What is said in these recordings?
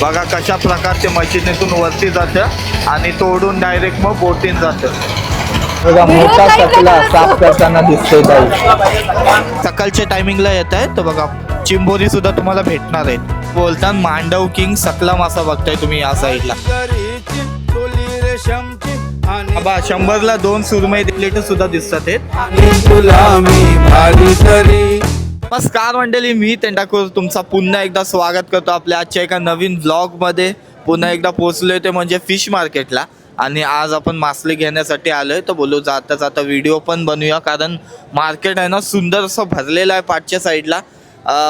बघा कशा प्रकारचे मशीनीतून वरती जातं आणि तोडून डायरेक्ट मग बोटीन जातं. बघा मोठा सकला साफ करताना दिसतोय ताई सकाळच्या टायमिंगला येत आहे तर बघा चिंबोरी सुद्धा तुम्हाला भेटणार आहेत बोलतात मांडव किंग सकला मासा बघताय तुम्ही या साईडला बा शंभरला दोन सुरमई प्लेट सुद्धा दिसतात आहेत. नमस्कार मंडळी मी तेंडाकूर तुमचा पुन्हा एकदा स्वागत करतो आपल्या आजच्या एका नवीन ब्लॉगमध्ये पुन्हा एकदा पोहोचलोय ते म्हणजे फिश मार्केटला आणि आज आपण मासले घेण्यासाठी आलो आहे तर बोलू जाता जाता व्हिडिओ पण बनवूया कारण मार्केट आहे ना सुंदर असं भरलेलं आहे पाठच्या साईडला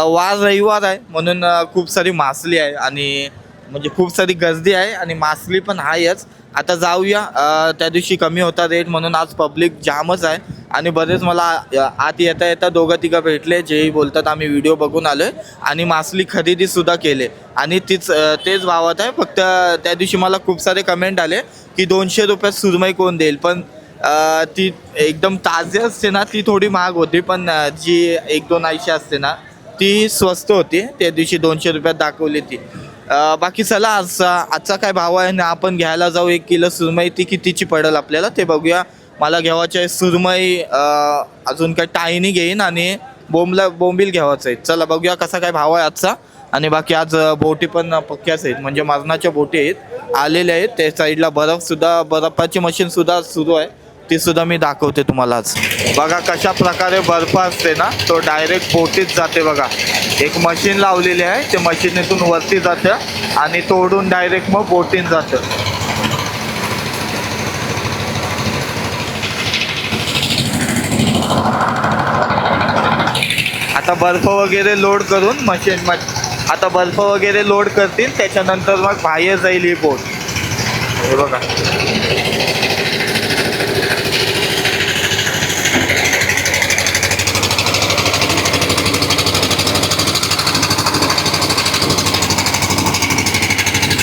वार रविवार आहे म्हणून खूप सारी मासली आहे आणि म्हणजे खूप सारी गर्दी आहे आणि मासली पण आहेच. आता जाऊया. त्या दिवशी कमी होता रेट म्हणून आज पब्लिक जामच आहे. आणि बरेच मला आत येता येता दोघं तिघं भेटले जे बोलतात आम्ही व्हिडिओ बघून आलोय. आणि मासली खरेदीसुद्धा केले. आणि तीच तेच भावात आहे. फक्त त्या दिवशी मला खूप सारे कमेंट आले की दोनशे रुपयात सुरमई कोण देईल? पण ती एकदम ताजी असते ना ती थोडी महाग होती. पण जी एक दोन आयशी असते ना ती स्वस्त होती. त्या दिवशी दोनशे रुपयात दाखवली ती. बाकी चला आज आजचा काय भाव आहे ना आपण घ्यायला जाऊ. एक किलो सुरमई ती कितीची पडेल आपल्याला ते बघूया. मला घ्यावाची आहे सुरमई अजून काय टायनी घेईन आणि बोंबला बोंबील घ्यावाचं आहे. चला बघूया कसा काय भाव आहे आजचा. आणि बाकी आज बोटी पण पक्क्याच आहेत. म्हणजे मरणाच्या बोटी आहेत. आलेल्या आहेत. त्या साईडला बर्फसुद्धा बर्फाची मशीनसुद्धा सुरू आहे. ती सुद्धा मी दाखवते तुम्हाला आज. बघा कशा प्रकारे बर्फ असते ना तो डायरेक्ट बोटीत जाते बघा. एक मशीन लावलेली आहे ते मशीनीतून वरती जातं आणि तोडून डायरेक्ट मग बोटीन जातं. आता बर्फ वगैरे लोड करून मशीन मग आता बर्फ वगैरे लोड करतील त्याच्यानंतर मग बाहेर जाईल ही बोट. हे बघा.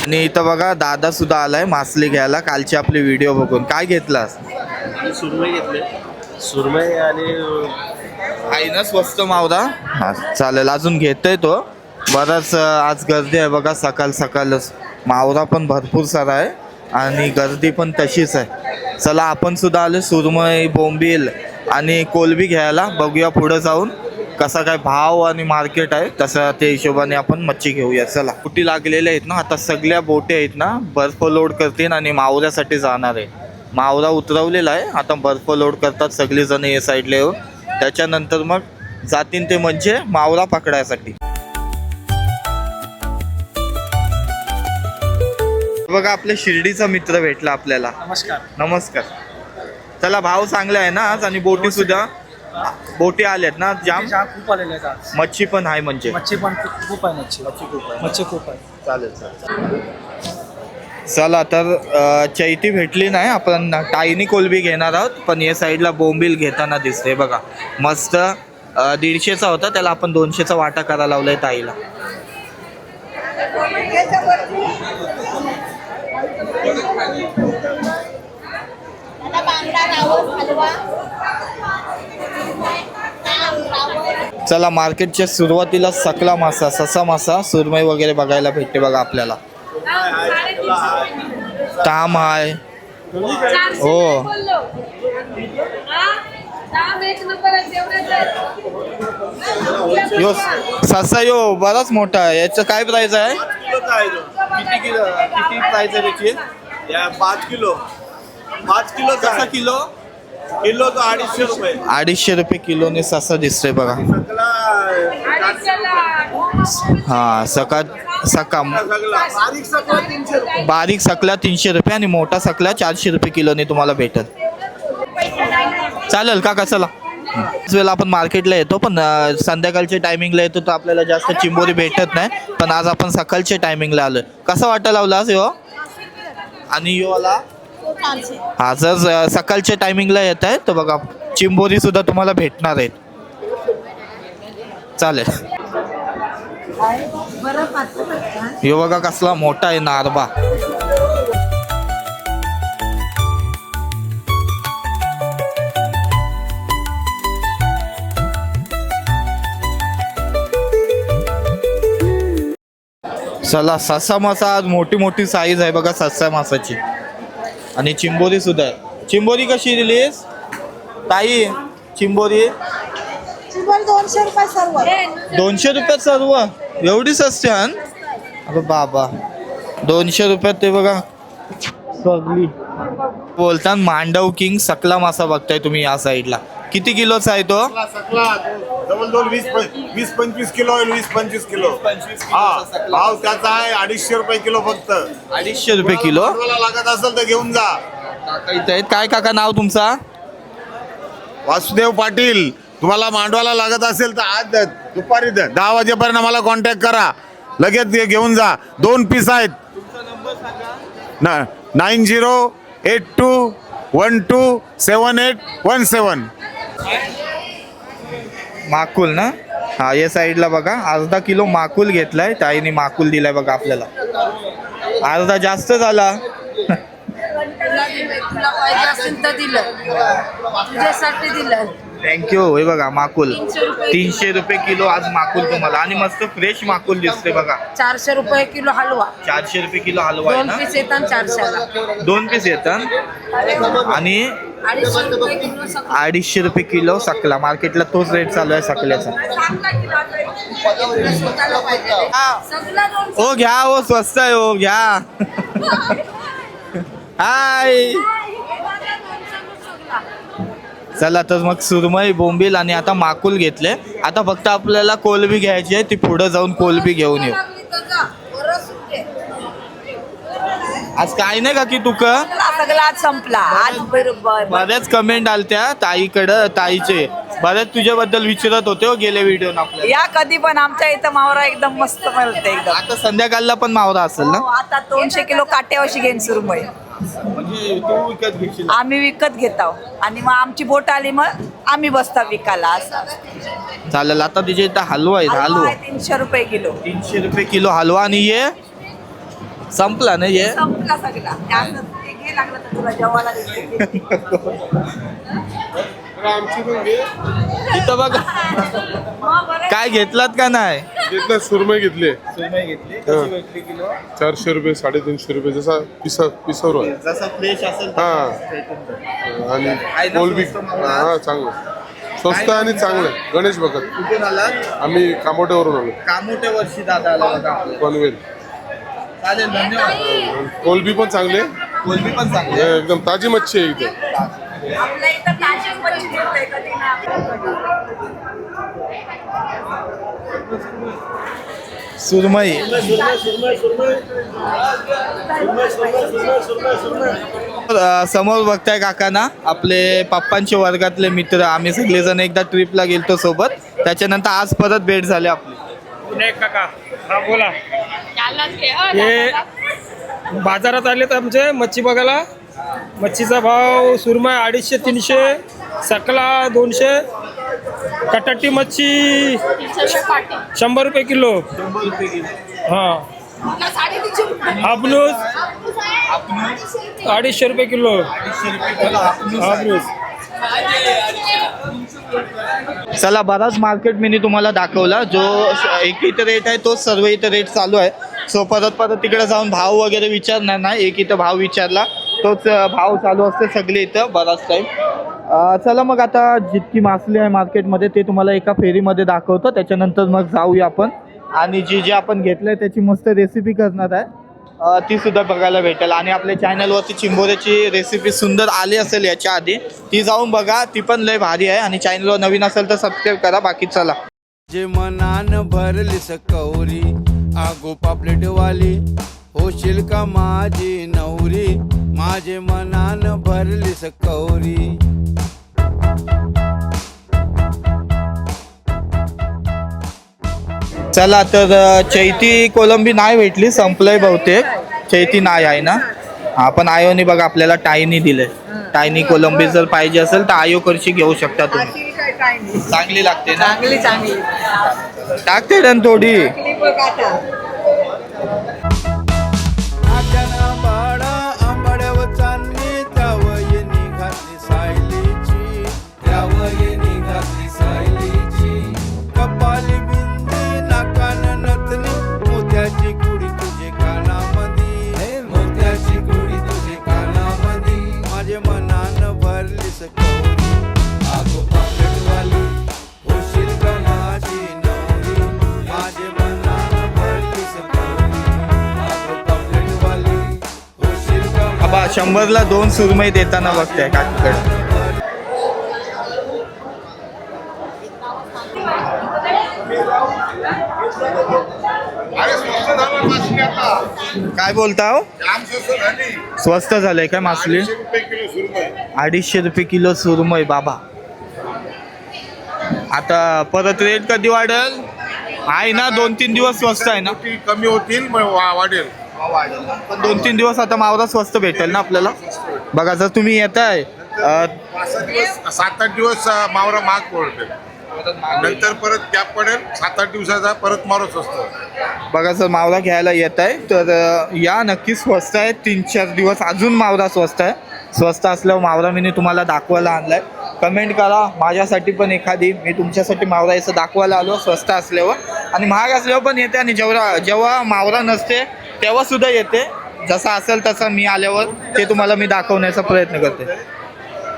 आणि इथं बघा दादा सुद्धा आलाय मासली घ्यायला. कालची आपली व्हिडिओ बघून. काय घेतलास? सुरमई घेतले. सुरमई आणि आहे ना स्वस्त मावदा? हा चालेल अजून घेतोय तो. बराच आज गर्दी आहे बघा सकाळ सकाळच. मावरा पण भरपूर सारा आहे आणि गर्दी पण तशीच आहे. चला आपण सुद्धा आलो सुरमई बोंबील आणि कोलबी घ्यायला. बघूया पुढे जाऊन. कसा काय भाव आणि मार्केट आहे तसं त्या हिशोबाने आपण मच्छी घेऊया. चला. कुठे लागलेल्या आहेत ना आता सगळ्या बोटी आहेत ना बर्फ लोड करतील आणि मावऱ्यासाठी जाणार आहे. मावरा उतरवलेला आहे आता बर्फ लोड करतात सगळेजण या साईडला येऊन. त्याच्यानंतर मग जातीन ते म्हणजे मावरा पकडायसाठी. बघा आपल्या शिर्डीचा मित्र भेटला आपल्याला. नमस्कार. नमस्कार. चला भाव चांगला आहे ना आज आणि बोटी सुद्धा? बोटी आल्यात ना जाम? चहा खूप आलेले आहेत आज. मच्छी पण आहे म्हणजे. मच्छी पण खूप- खूप आहे मच्छी. मच्छी खूप आहे. चालेल चालेल. चला तर अ, चैती भेटली नाही आपण टायनी कोलबी घेणार आहोत पण या साईडला बोंबील घेताना दिसते बघा मस्त अ, दीडशेचा होता त्याला आपण दोनशेचा वाटा करायला लावलाय ताईला आता बांगडा रावस हलवा रावस चला मार्केटच्या सुरुवातीला सकला मासा ससा मासा सुरमई वगैरे बघायला भेटते बघा आपल्याला. ताम आहे. हो. यो ससा यो बराच मोठा आहे. याचं काय प्राइस आहे? किती किलो किती प्राइस आहे त्याची? पाच किलो. पाच किलो दहा किलो. किलो तो अडीचशे रुपये. अडीचशे रुपये किलोने ससा दिसतोय बघा. हा सका सका बारीक सकला तीनशे रुपये. आणि मोठा सकला चारशे रुपये किलोने तुम्हाला भेटत चालेल चला. त्याच वेळेला आपण मार्केटला येतो पण संध्याकाळच्या टायमिंगला येतो तर आपल्याला जास्त चिंबोरी भेटत नाही पण आज आपण सकाळच्या टायमिंगला आलोय. कसा वाटा लावला आज यो? आणि यो आला हा जर सकाळच्या टायमिंगला येत आहे तर बघा चिंबोरी सुद्धा तुम्हाला भेटणार आहेत चालेल. यो बघा कसला मोठा आहे नारबा. चला ससा मासा आज मोठी मोठी साईज आहे बघा ससा मासाची. आणि चिंबोरी सुद्धा. आहे चिंबोरी कशी दिलीस ताई चिंबोरी? दोनशे रुपये सर्व. दोनशे रुपयात सर्व? एवढी स्वस्त आहे अरे बाबा. दोनशे रुपयात ते बघा. सगळी. बोलतात मांडव किंग सकला मासा बघताय तुम्ही या साईडला किती किलोचा आहे तो? सकला जवळ जवळ वीस वीस पंचवीस किलो होईल वीस पंचवीस किलो. हा भाव त्याचा आहे अडीचशे रुपये किलो फक्त. अडीचशे रुपये किलो? तुम्हाला लागत असेल तर घेऊन जा. काका इथं आहेत. काय काका नाव तुमचा? वासुदेव पाटील तुम्हाला मांडवाला लागत असेल तर आज दुपारी द- दहा वाजेपर्यंत मला कॉन्टॅक्ट करा. लगेच घेऊन जा. दोन पीस आहेत. ना nine zero eight two one two seven eight one seven माकुल ना? हा या साईडला बघा. अर्धा किलो माकुल घेतलाय. ताईने माकुल दिलाय बघा आपल्याला. अर्धा जास्त झाला. थँक्यू हे बघा माकुल. तीनशे रुपये किलो आज माकुल तुम्हाला. आणि मस्त फ्रेश माकुल दिसते बघा. चारशे रुपये किलो हलवा. चारशे रुपये किलो हलवा दोन ना? पीस येतात चारशेला. दोन पीस येतात. आणि अडीचशे रुपये किलो सकला मार्केटला तोच रेट चालू आहे सकल्याचा चांगला किलो आता. तुला स्वतःला पाहिजे. सगळं दोनशे. ओ घ्या ओ स्वस्त आहे ओ घ्या हाय हे. चला तर मग सुरमई बोंबील आणि आता माकुल घेतले आता फक्त आपल्याला कोलबी घ्यायची आहे ती पुढे जाऊन कोलबी घेऊन येऊ लागली तर जा. बरं सुटे. आज काय नाही का की तुक? सगळा आज संपला. आज बरोबर. बऱ्याच कमेंट आलत्या ताईकडं ताईचे. बऱ्याच तुझ्याबद्दल विचारत होते हो गेले व्हिडिओ आपल्या या कधी पण आमच्या इथं मावरा एकदम मस्त मिळते एकदम. आता संध्याकाळला पण मावरा असेल ना? हो, आता दोनशे किलो काट्यावशी घेईन सुरमई. म्हणजे तू विकत घेशील. आम्ही विकत घेतो आणि मग आमची बोट आली मग आम्ही बसता विकायला. असं चालेल आता तिच्या इथं हलवा आहे हलवा हलवा. आहे तीनशे रुपये किलो. तीनशे रुपये किलो हलवा आणि ये संपला ना ये संपला सगळा. त्यात ते घे लागलं तर तुला जेवायला देते. इथं बघा. मग बरं. काय घेतलात का नाही? घेतलं सुरमई घेतले. घेतली. कशी भेटली किलो? चारशे रुपये साडेतीनशे रुपये जसा पिसा पिसावर. आहे जसा फ्रेश असेल हा. आणि कोलबी? हा चांगलं. स्वस्त आहे आणि चांगलं. आहे. गणेश भगत कुठून आलात? आम्ही कामोट्यावरून आलो. वर्षी दादा आला बघा. आपल्या. पनवेल. चालेल धन्यवाद. कोलबी पण चांगले कोलबी पण चांगली. एकदम ताजी मच्छी आहे इथे. आपल्या इथं ताजी मच्छी मिळते कधी ना. सुरमई. अ, समोर बघताय काकांना आपले पप्पांचे वर्गातले मित्र आम्ही सगळेजण एकदा ट्रिपला गेलतो सोबत. त्याच्यानंतर आज परत भेट झाली आपली. विनायक काका. हा बोला. हे बाजारात आलेत आमचे मच्छी बघायला. मच्छीचा भाव सुरमय अडीचशे तीनशे सकला दोनशे. कटाटी मच्छी शंभर रुपये किलो. हां. हापनूस अडीचशे रुपये किलो. हापनूस चला बराच मार्केट मी तुम्हाला दाखवला. जो एक इथं रेट आहे तोच सर्व इथं रेट चालू आहे. सो परत परत तिकडे जाऊन भाव वगैरे विचारणार नाही. एक इथं भाव विचारला. तोच भाव चालू असते सगळे इथं बराच टाईम चला मग आता जितकी मासली आहे मार्केटमध्ये ते तुम्हाला एका फेरीमध्ये दाखवतो. त्याच्यानंतर मग जाऊया आपण. आणि जी जी आपण घेतलं आहे त्याची मस्त रेसिपी करणार आहे. ती सुद्धा बघायला भेटेल. आणि आपल्या चॅनलवरती चिंबोऱ्याची रेसिपी सुंदर आली असेल याच्या आधी ती जाऊन बघा. ती पण लय भारी आहे आणि चॅनलवर नवीन असेल तर सबस्क्राईब करा. बाकी चला. जे मनान भरली सकौरी आगो पापलेट वाली होशील का माझी नवरी? माझे मनान भरली सकौरी चला तर चैती कोलंबी नाही भेटली संपलंय बहुतेक. चैती नाही आहे ना? हा पण आयोने बघा आपल्याला टायनी दिले. टायनी कोलंबी जर पाहिजे असेल तर आयो करशी घेऊ शकता तुम्ही. चांगली लागते ना? चांगली चांगली. टाकते ना थोडी. शंभरला दोन सुरमई देताना बघताय काकीकडे. काय बोलता हो? स्वस्त झालंय काय मासली? अडीचशे रुपये किलो सुरमई बाबा. आता परत रेट कधी वाढेल? आहे ना दोन तीन दिवस स्वस्त आहे ना? कमी होतील वा- वाढेल. पण दोन तीन दिवस आता मावरा स्वस्त भेटेल ना आपल्याला? बघा जर तुम्ही सहा दिवस सात आठ दिवस मावरा महाग पडते नंतर परत गॅप पडेल सात आठ दिवसाचा परत मावरा स्वस्त बघा जर मावरा घ्यायला येत आहे तर या नक्की स्वस्त आहे. तीन चार दिवस अजून मावरा स्वस्त आहे. स्वस्त असल्यावर मावरा मी तुम्हाला दाखवायला आणलाय. कमेंट करा माझ्यासाठी पण एखादी. मी तुमच्यासाठी मावरा याचं दाखवायला आलो स्वस्त असल्यावर. आणि महाग असल्यावर पण येते आणि जेव्हा जेव्हा मावरा नसते तेव्हा सुद्धा येते. जसा असेल तसा मी आल्यावर ते तुम्हाला मी दाखवण्याचा प्रयत्न करते.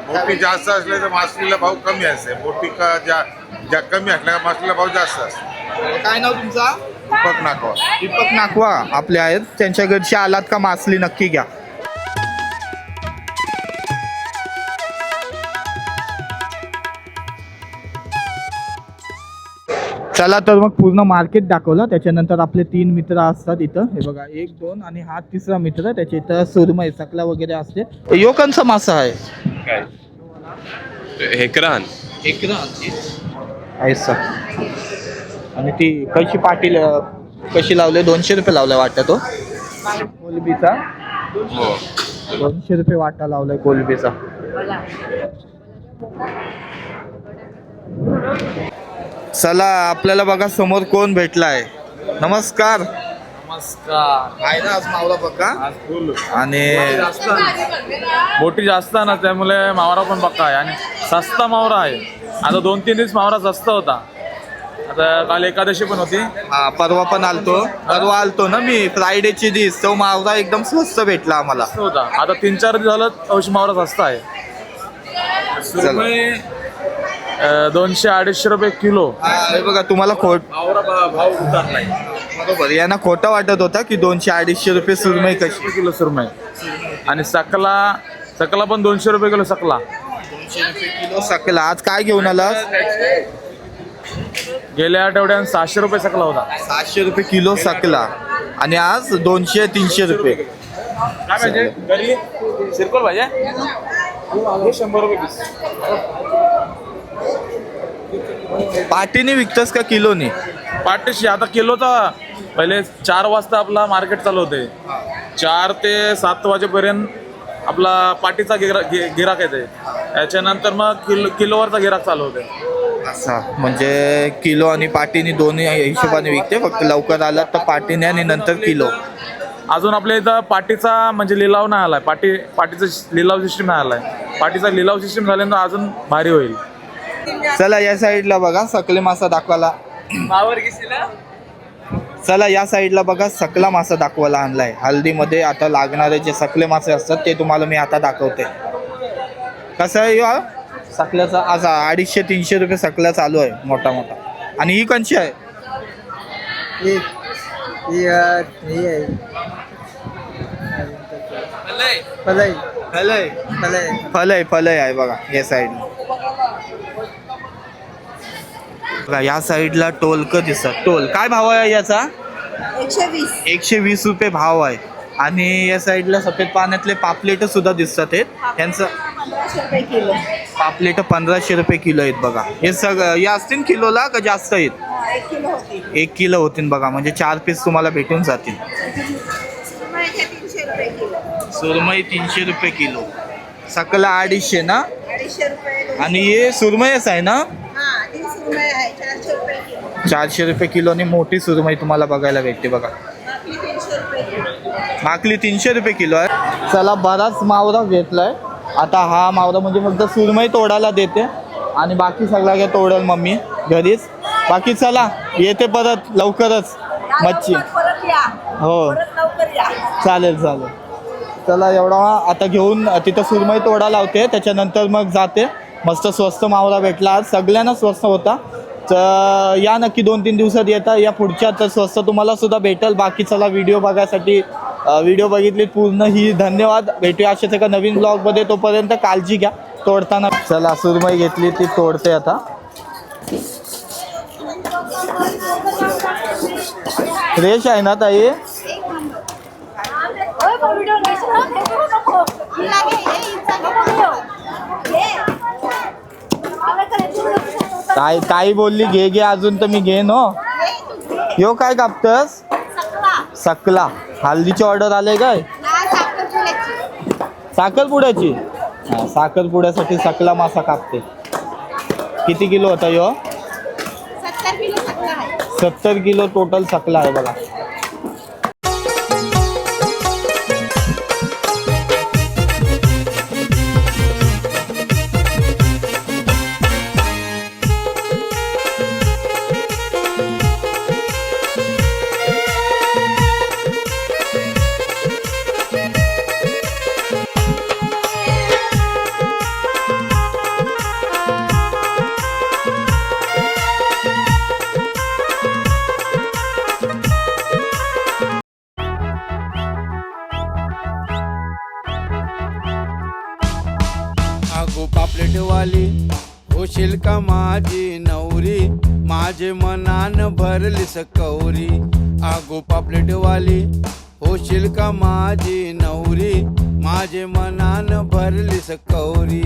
मोठी जास्त असले तर मासलीला भाव कमी असते. मोठी का ज्या ज्या कमी असल्या का मासलीला भाव जास्त असते. काय नाव तुमचा? दीपक नाकवा दीपक नाकवा आपले आहेत. त्यांच्या घरची आलात का मासली नक्की घ्या. चला तर मग पूर्ण मार्केट दाखवलं. त्याच्यानंतर आपले तीन मित्र असतात इथं. हे बघा एक दोन आणि हा तिसरा मित्र. त्याच्या इथं सुरमई सकला वगैरे असते. यो कोणचा मासा आहे. हेकरान ऐसा आणि ती कशी पाटील कशी लावले? दोनशे रुपये लावलाय वाटतं तो कोलबीचा. दोनशे रुपये वाटा लावलाय कोलबीचा. चला आपल्याला बघा समोर कोण भेटलाय. नमस्कार. नमस्कार. आहे ना आज बघा. आणि मोठी जास्त आहे. ना त्यामुळे मावरा पण पक्का आहे. आणि सस्ता मावरा आहे. आता दोन तीन दिवस मावरा स्वस्त होता. आता काल एकादशी पण होती. हा परवा पण आलतो. परवा आलतो ना मी फ्रायडेची दिस तो मावरा एकदम स्वस्त भेटला आम्हाला. होता. आता तीन चार दिवस झालं औषध मावरा स्वस्त आहे. दोनशे अडीचशे रुपये किलो. हा, बघा तुम्हाला खोट भाव उतरलाय. बरोबर यांना खोटं वाटत होता की दोनशे अडीचशे रुपये सुरमई कशी किलो सुरमई. आणि सकला सकला पण दोनशे रुपये किलो सकला. किलो सकला. आज काय घेऊन आला गेल्या आठवड्यात सहाशे रुपये सकला होता. सातशे रुपये किलो सकला. आणि आज दोनशे तीनशे रुपये. काय पाहिजे? सिरकोल पाहिजे? शंभर रुपये पाटीने विकतस का किलोनी? पाठीशी आता किलोचा पहिले चार वाजता आपला मार्केट चालू होते. चार ते सात वाजेपर्यंत आपला पाटीचा गिरा गिराक येते. त्याच्यानंतर मग किलो किलोवरचा गिराक चालू होते. असा. म्हणजे किलो आणि पाटीने दोन्ही हिशोबाने विकते फक्त लवकर आला तर पाटीने आणि नंतर किलो. अजून आपल्या इथं पाटीचा म्हणजे लिलाव नाही आलाय. पाटी पाटीचा लिलाव सिस्टीम नाही आलाय. पाटीचा लिलाव सिस्टीम झाल्यानंतर अजून भारी होईल. चला या साईडला बघा सकले मासा दाखवायला. चला या साईडला बघा सकला मासा दाखवायला आणलाय. हल्दीमध्ये आता लागणारे जे सकले मासे असतात ते तुम्हाला मी आता दाखवते. कसं आहे ह्यो? सकल्याचा आज अडीचशे तीनशे रुपये सकला चालू आहे मोठा मोठा. आणि ही कंची आहे? फलय फलय फलय आहे. बघा या साईड बघा या साईडला टोलक दिसत टोल. काय भाव आहे याचा? एकशे वीस. एकशे वीस रुपये भाव आहे. आणि या साईडला सफेद पाण्यातले पापलेट सुद्धा दिसतात आहेत. यांचं पापलेट पंधराशे रुपये किलो आहेत बघा. हे सगळं या असतील किलोला का जास्त आहेत? एक किलो होती. एक किलो होतील बघा. म्हणजे चार पीस तुम्हाला भेटून जातील. सुरमई तीनशे रुपये किलो. सकला अडीचशे ना. आणि हे सुरमईच आहे ना? चारशे रुपये किलो आणि मोठी सुरमई म्हणजे तुम्हाला बघायला भेटते बघा. तीनशे रुपये किलो माकली तीनशे रुपये किलो आहे. चला बराच मावरा घेतलाय. आता हा मावरा म्हणजे फक्त सुरमई तोडायला देते. आणि बाकी सगळा काय तोडेल मम्मी. घरीच. बाकी चला येते परत लवकरच. मच्छी. हो. चालेल चालेल. चला एवढा आता घेऊन तिथं सुरमई तोडा लावते. त्याच्यानंतर मग जाते. मस्त स्वस्त मावरा भेटला. आज सगळ्यांना स्वस्त होता. तर या नक्की दोन तीन दिवसात येता या पुढच्या तर स्वस्त तुम्हाला सुद्धा भेटेल. बाकी चला व्हिडिओ बघायसाठी व्हिडिओ बघितली पूर्ण ही. धन्यवाद. भेटूया अशाच एका नवीन ब्लॉगमध्ये तोपर्यंत काळजी घ्या. तोडताना चला सुरमई घेतली ती तोडते आता. फ्रेश आहे ना ताई? ताई ताई बोलली? घे घे अजून तर मी घे नो यो काय कापतस? सकला. हल्दीची ऑर्डर आले काय? साखरपुड्याची हा साखरपुड्यासाठी सकला मासा कापते. किती किलो होता यो? सत्तर किलो टोटल सकला आहे बघा. माझी नवरी माझे मनान भरली सकौरी आगो पापलेटवाली होशील का माझी नवरी? माझे मनान भरली सकौरी